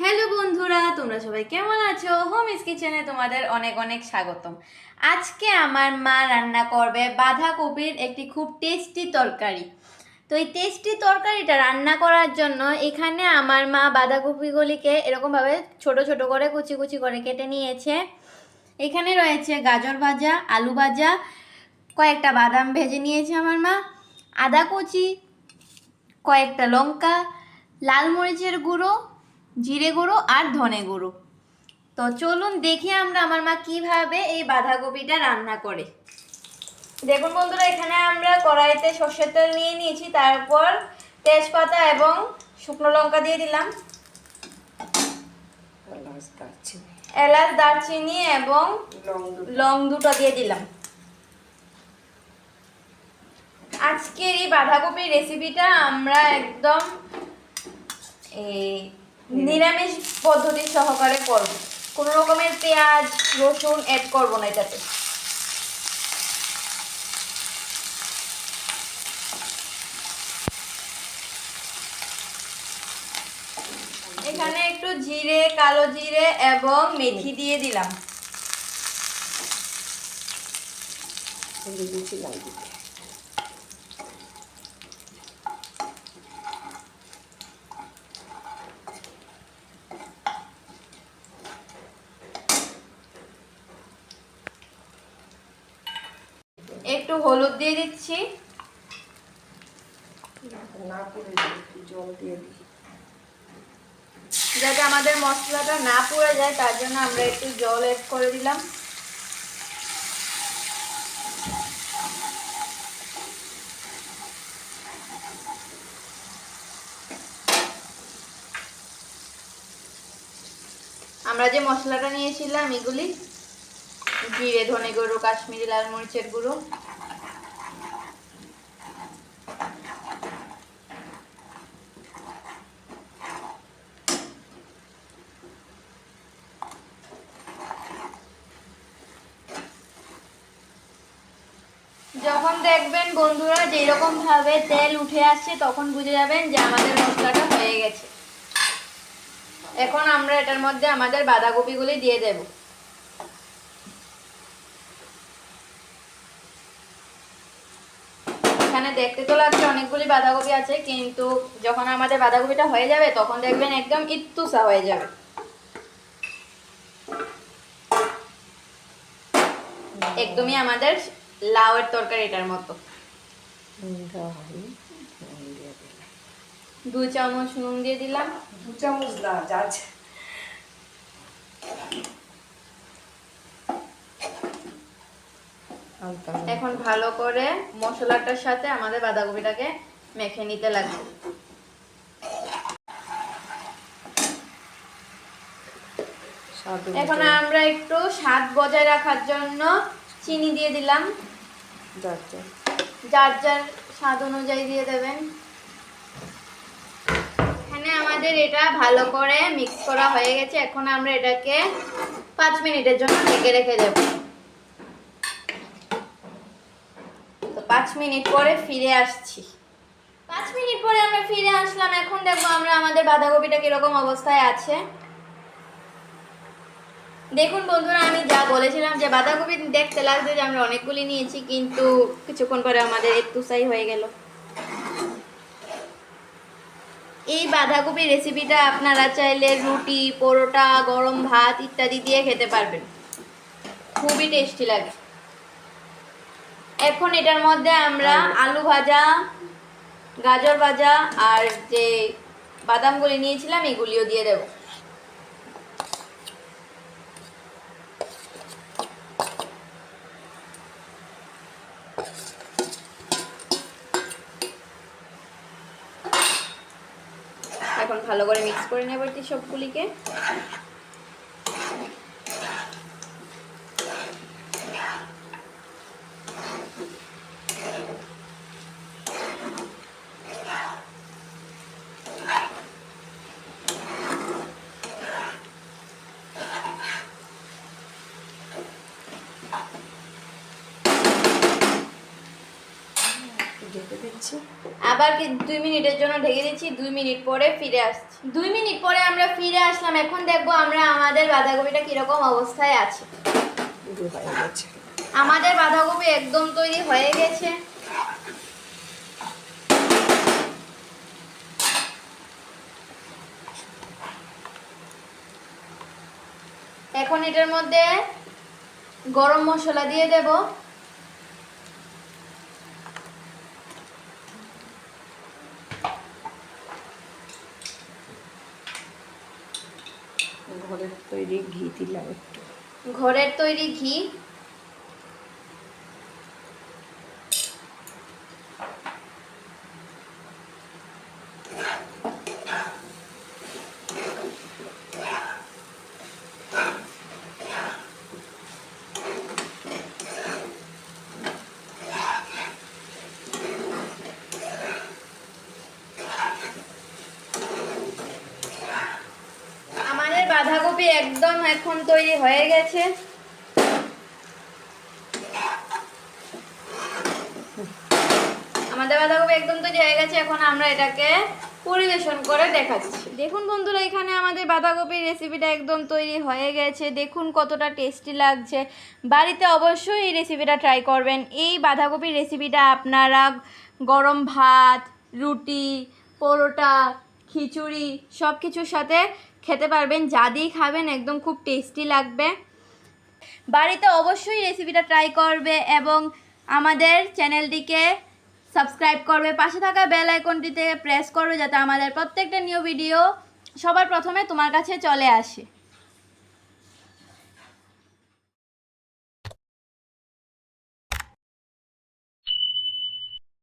Hello বন্ধুরা, তোমরা সবাই কেমন আছো? হোমিস কিচেনে তোমাদের অনেক অনেক স্বাগতম। আজকে আমার মা রান্না করবে বাঁধাকপির একটি খুব টেস্টি তরকারি। তো এই টেস্টি তরকারিটা রান্না করার জন্য এখানে আমার মা বাঁধাকপিগুলিকে এরকমভাবে ছোট ছোট করে, কুচি কুচি করে কেটে নিয়েছে। এখানে রয়েছে গাজর ভাজা, আলু ভাজা, কয়েকটা বাদাম ভেজে নিয়েছে আমার মা, আদা কুচি, কয়েকটা লঙ্কা, লাল মরিচের গুঁড়ো জিরে গুঁড়ো আর ধনে গুঁড়ো। তো চলুন দেখি আমরা আমার মা কীভাবে এই বাঁধাকপিটা রান্না করে। দেখুন বন্ধুরা এখানে আমরা কড়াইতে সর্ষের তেল নিয়ে নিয়েছি তারপর তেজপাতা এবং শুকনো লঙ্কা দিয়ে দিলাম। এলাচ দারচিনি। এবং লং দুটো। দিয়ে দিলাম। আজকের এই বাঁধাকপির রেসিপিটা আমরা একদম এই নিরামিষ পদ্ধতি সহকারে করব। কোনো রকমের পেঁয়াজ, রসুন অ্যাড করব না এটাতে। এখানে একটু জিরে, কালো জিরে এবং মেথি দিয়ে দিলাম। একটু হলুদ দিয়ে দিচ্ছি। যাতে আমাদের মশলাটা না পুড়ে যায়, তার জন্য আমরা একটু জল অ্যাড করে দিলাম। আমরা যে মশলাটা নিয়েছিলাম এগুলি, জিরে, ধনে গুঁড়ো, কাশ্মীরি লাল মরিচের গুঁড়ো। যখন দেখবেন বন্ধুরা যেরকম ভাবে তেল উঠে আসছে, তখন বুঝে যাবেন যে আমাদের মশলাটা হয়ে গেছে। এখন আমরা এটার মধ্যে আমাদের বাঁধাকপিগুলি দিয়ে দেব। এখানে দেখতে তো লাগছে অনেকগুলি বাঁধাকপি আছে, কিন্তু যখন আমাদের বাঁধাকপিটা হয়ে যাবে, তখন দেখবেন একদম ইত্তুসা হয়ে যাবে। একদমই আমাদের লাউয়ের মতো নুন দিয়ে দিলাম দু চামচ নুন দিয়ে দিলাম দু চামচ না যা আছে। হালকা নুন। এখন ভালো করে মশলাটার সাথে আমাদের বাঁধাকপিটাকে মেখে নিতে লাগবে এখন আমরা একটু স্বাদ বজায় রাখার জন্য চিনি দিয়ে দিলাম যার যার। যার যার স্বাদ অনুযায়ী দিয়ে দেবেন। এখানে আমাদের এটা ভালো করে মিক্স করা হয়ে গেছে। এখন আমরা এটাকে পাঁচ মিনিটের জন্য ঢেকে রেখে দেব। তো পাঁচ মিনিট পরে ফিরে আসছি। পাঁচ মিনিট পরে আমরা ফিরে আসলাম। এখন দেখব আমরা আমাদের বাঁধাকপিটা কীরকম অবস্থায় আছে। দেখুন বন্ধুরা আমি যা বলেছিলাম যে বাঁধাকপি দেখতে লাগছে যে আমরা অনেকগুলি নিয়েছি কিন্তু কিছুক্ষণ পরে আমাদের একটু সাই হয়ে গেল। এই বাঁধাকপি রেসিপিটা আপনারা চাইলে রুটি পরোটা গরম ভাত ইত্যাদি দিয়ে খেতে পারবেন। খুবই টেস্টি লাগে। এখন এটার মধ্যে আমরা আলু ভাজা গাজর ভাজা আর যে বাদামগুলি নিয়েছিলাম এগুলিও দিয়ে দেবো। এখন ভালো করে মিক্স করে নেব এটি সবগুলিকে একটু ঢেকে দিচ্ছি আবার কি দুই মিনিটের জন্য ঢেকে দিচ্ছি, দুই মিনিট পরে ফিরে আসছি। দুই মিনিট পরে আমরা ফিরে আসলাম, এখন দেখব আমরা আমাদের বাঁধাকপিটা কীরকম অবস্থায় আছে। আমাদের বাঁধাকপি একদম তৈরি হয়ে গেছে। এখন এটার মধ্যে গরম মশলা দিয়ে দেব। ঘরের তৈরি ঘি দিলাম একটু। ঘরের তৈরি ঘি আমাদের বাঁধাকপি একদম এখন তৈরি হয়ে গেছে। আমাদের বাঁধাকপি একদম তৈরি হয়ে গেছে, এখন আমরা এটাকে পরিবেশন করে দেখাচ্ছি। দেখুন বন্ধুরা, এখানে আমাদের বাঁধাকপির রেসিপিটা একদম তৈরি হয়ে গেছে। দেখুন কতটা টেস্টি লাগছে। বাড়িতে অবশ্যই এই রেসিপিটা ট্রাই করবেন। এই বাঁধাকপির রেসিপিটা আপনারা গরম ভাত, রুটি, পরোটা খিচুড়ি সব কিছুর সাথে খেতে পারবেন। যা দিয়েই খাবেন, একদম খুব টেস্টি লাগবে। বাড়িতে অবশ্যই রেসিপিটা ট্রাই করবে এবং আমাদের চ্যানেলটিকে সাবস্ক্রাইব করবে। পাশে থাকা বেল আইকনটিতে প্রেস করবে যাতে আমাদের প্রত্যেকটা নিউ ভিডিও সবার প্রথমে তোমার কাছে চলে আসে।